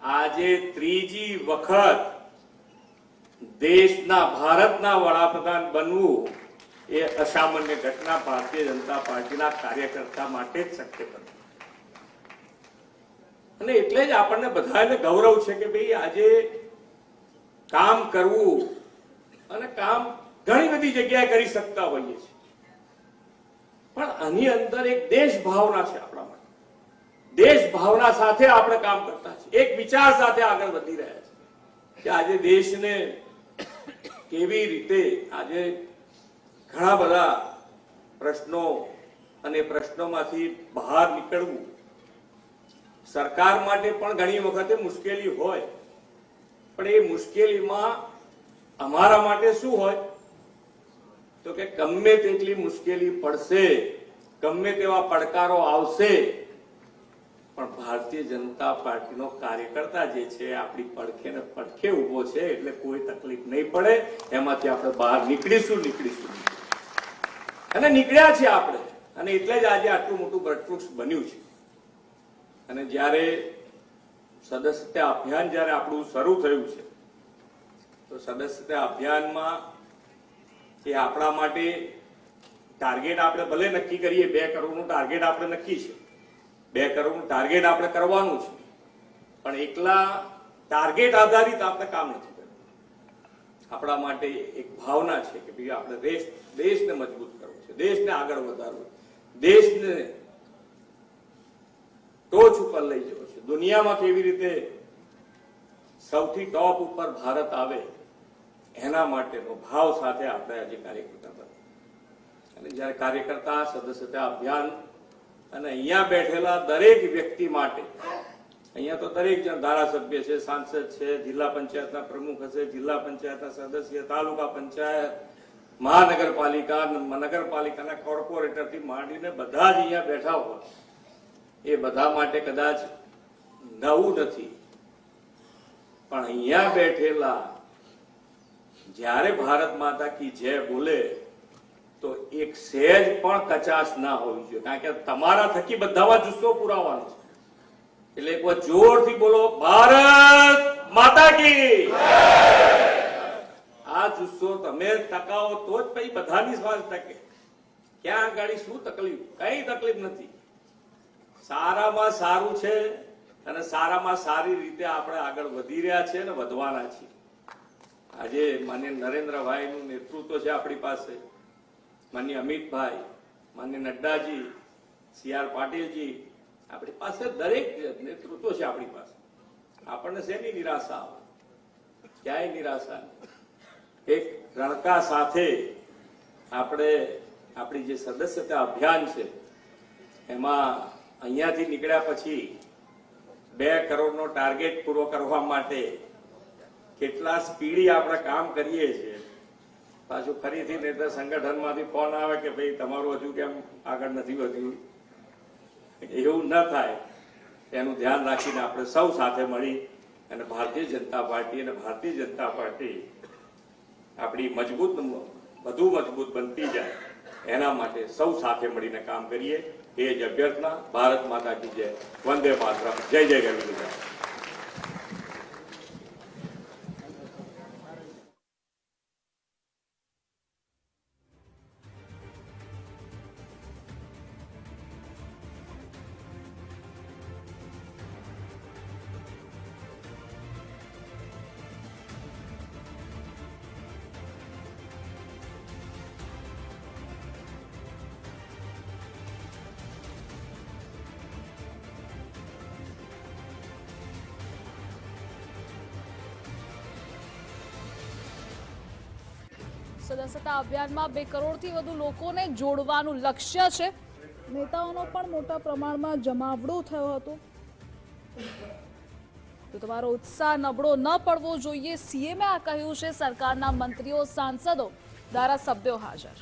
આજે ત્રીજી વખત દેશના ભારતના વડાપ્રધાન બનવું એ અસામાન્ય ઘટના ભારતીય જનતા પાર્ટીના કાર્યકર્તા માટે જ શક્ય બની. અને એટલે જ આપણને બધાને ગૌરવ છે કે ભાઈ આજે કામ કરવું અને કામ ઘણી બધી જગ્યાએ કરી શકતા હોઈએ છીએ. પણ આની અંદર એક દેશ ભાવના છે આપણા ભાવના સાથે આપણે કામ કરતા છીએ. એક વિચાર સાથે આગળ વધી રહ્યા છે કે આજે દેશને કેવી રીતે આજે ઘણા બધા પ્રશ્નો અને પ્રશ્નોમાંથી બહાર નીકળવું સરકાર માટે પણ ઘણી વખતે મુશ્કેલી હોય. પણ એ મુશ્કેલીમાં અમારા માટે શું હોય? તો કે ગમે તેટલી મુશ્કેલી પડશે, ગમે તેવા પડકારો આવશે પણ ભારતીય જનતા પાર્ટીનો કાર્યકર્તા જે છે, આપણી પડખે ને પડખે ઊભો છે, એટલે કોઈ તકલીફ નહીં પડે. એમાંથી આપણે બહાર નીકળીશું નીકળીશું. અને નીકળ્યા છે આપણે. અને એટલે જ આજે આટલું મોટું વટવૃક્ષ બન્યું છે. અને જ્યારે સદસ્યતા અભિયાન જ્યારે આપણું શરૂ થયું છે, તો સદસ્યતા અભિયાનમાં એ આપણા માટે ટાર્ગેટ આપણે ભલે નક્કી કરીએ, બે કરોડનું ટાર્ગેટ આપણે નક્કી છે. બે કરોડનું ટાર્ગેટ આપણે કરવાનું છે. પણ એકલા ટાર્ગેટ આધારિત આપણે કામ નથી કરવું. આપણા માટે એક ભાવના છે કે ભાઈ આપણે દેશ, દેશને મજબૂત કરવો છે, દેશને આગળ વધારવો દેશને ટોચ ઉપર લઈ જવો છે. દુનિયામાં કેવી રીતે સૌથી ટોપ ઉપર ભારત આવે, એના માટેનો ભાવ સાથે આપણે આજે કાર્યકર્તા અને જ્યારે કાર્યકર્તા સદસ્યતા અભિયાન અને અહીંયા બેઠેલા દરેક વ્યક્તિ માટે, અહીંયા તો દરેક જણ ધારાસભ્ય છે, સાંસદ છે, જિલ્લા પંચાયતના પ્રમુખ હશે, જિલ્લા પંચાયતના સદસ્ય, તાલુકા પંચાયત, મહાનગરપાલિકા, નગરપાલિકાના કોર્પોરેટરથી માંડીને બધા જ અહીંયા બેઠા હોય. એ બધા માટે કદાચ નવું નથી. પણ અહીંયા બેઠેલા, જ્યારે ભારત માતા કી જય બોલે તો એક સહેજ પણ કચાશ ના હોવી જોઈએ. કારણ કે તમારા થકી બધામાં જુસ્સો પુરાવાનો છે. એટલે એક વાર જોરથી બોલો, ભારત માતા કી! આ જુસ્સો તમે ટકાવો તો જ પછી બધાની શ્વાસ ટકે. ક્યાં ગાડી શું તકલીફ? કઈ તકલીફ નથી. સારામાં સારું છે અને સારામાં સારી રીતે આપણે આગળ વધી રહ્યા છે અને વધવાના છીએ. આજે માન્ય નરેન્દ્રભાઈનું નેતૃત્વ છે આપણી પાસે. માન્ય અમિતભાઈ, માન્ય નડ્ડાજી, સી આર પાટીલજી, આપણી પાસે દરેક નેતૃત્વ છે આપણી પાસે. આપણને શેની નિરાશા આવે? ક્યાંય નિરાશા એક રણકા સાથે આપણે આપણી જે સદસ્યતા અભિયાન છે, એમાં અહીંયાથી નીકળ્યા પછી બે કરોડનો ટાર્ગેટ પૂરો કરવા માટે કેટલા સ્પીડી આપણે કામ કરીએ છીએ પાછું ફરીથી નેતા સંગઠનમાંથી ફોન આવે કે ભાઈ, તમારું હજુ કેમ આગળ નથી વધ્યું? એવું ન થાય. એનું ધ્યાન રાખીને આપણે સૌ સાથે મળી અને ભારતીય જનતા પાર્ટી અને ભારતીય જનતા પાર્ટી આપણી મજબૂત, વધુ મજબૂત બનતી જાય. એના માટે સૌ સાથે મળીને કામ કરીએ. એ જ અભ્યર્થના, ભારત માતા કી જય. વંદે માતરમ. જય જય ગરવી સદસ્યતા અભિયાનમાં બે કરોડથી વધુ લોકોને જોડવાનું લક્ષ્ય છે. નેતાઓનો પણ મોટા પ્રમાણમાં જમાવડો થયો હતો. તો તમારો ઉત્સાહ નબળો ન પડવો જોઈએ, સીએમે આ કહ્યું છે, સરકારના મંત્રીઓ, સાંસદો, ધારાસભ્યો હાજર.